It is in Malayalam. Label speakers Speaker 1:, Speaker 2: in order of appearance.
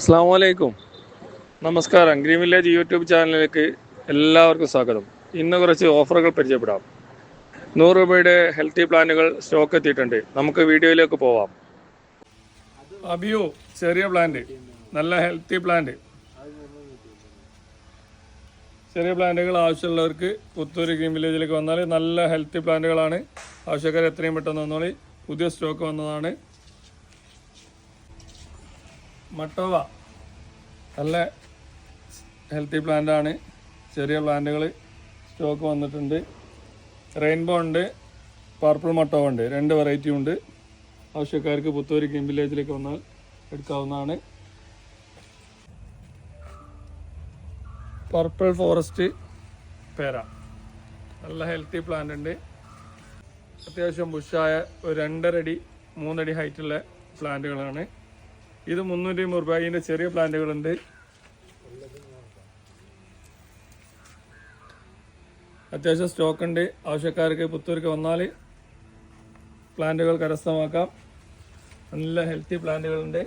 Speaker 1: അസ്സാമലൈക്കും നമസ്കാരം. ഗ്രീൻ വില്ലേജ് യൂട്യൂബ് ചാനലിലേക്ക് എല്ലാവർക്കും സ്വാഗതം. ഇന്ന് കുറച്ച് ഓഫറുകൾ പരിചയപ്പെടാം. നൂറ് രൂപയുടെ ഹെൽത്തി പ്ലാനുകൾ സ്റ്റോക്ക് എത്തിയിട്ടുണ്ട്. നമുക്ക് വീഡിയോയിലേക്ക് പോവാം. അബിയോ ചെറിയ പ്ലാന്റ്. നല്ല ഹെൽത്തി പ്ലാന്റ്. ചെറിയ പ്ലാന്റുകൾ ആവശ്യമുള്ളവർക്ക് പുത്തൂര് ഗ്രീൻ വില്ലേജിലേക്ക് വന്നാൽ നല്ല ഹെൽത്തി പ്ലാന്റുകളാണ്. ആവശ്യക്കാർ എത്രയും പെട്ടെന്ന് വന്നോളി. പുതിയ സ്റ്റോക്ക് വന്നതാണ്. മട്ടോവ. നല്ല ഹെൽത്തി പ്ലാന്റ് ആണ്. ചെറിയ പ്ലാന്റുകൾ സ്റ്റോക്ക് വന്നിട്ടുണ്ട്. റെയിൻബോ ഉണ്ട് പർപ്പിൾ മട്ടോവ ഉണ്ട്. രണ്ട് വെറൈറ്റി ഉണ്ട്. ആവശ്യക്കാർക്ക് പുത്തൂര് കിം വില്ലേജിലേക്ക് വന്നാൽ എടുക്കാവുന്നതാണ്. പർപ്പിൾ ഫോറസ്റ്റ് പേര. നല്ല ഹെൽത്തി പ്ലാന്റ് ഉണ്ട്. അത്യാവശ്യം ബുഷായ ഒരു രണ്ടരടി മൂന്നടി ഹൈറ്റുള്ള പ്ലാന്റുകളാണ് ഇത് മുന്നൂറ്റി അമ്പത് രൂപ ഇതിന്റെ ചെറിയ പ്ലാന്റുകളുണ്ട്. അത്യാവശ്യം സ്റ്റോക്ക് ഉണ്ട്. ആവശ്യക്കാർക്ക് പുത്തൂർക്ക് വന്നാൽ പ്ലാന്റുകൾ കരസ്ഥമാക്കാം. നല്ല ഹെൽത്തി പ്ലാന്റുകളുണ്ട്.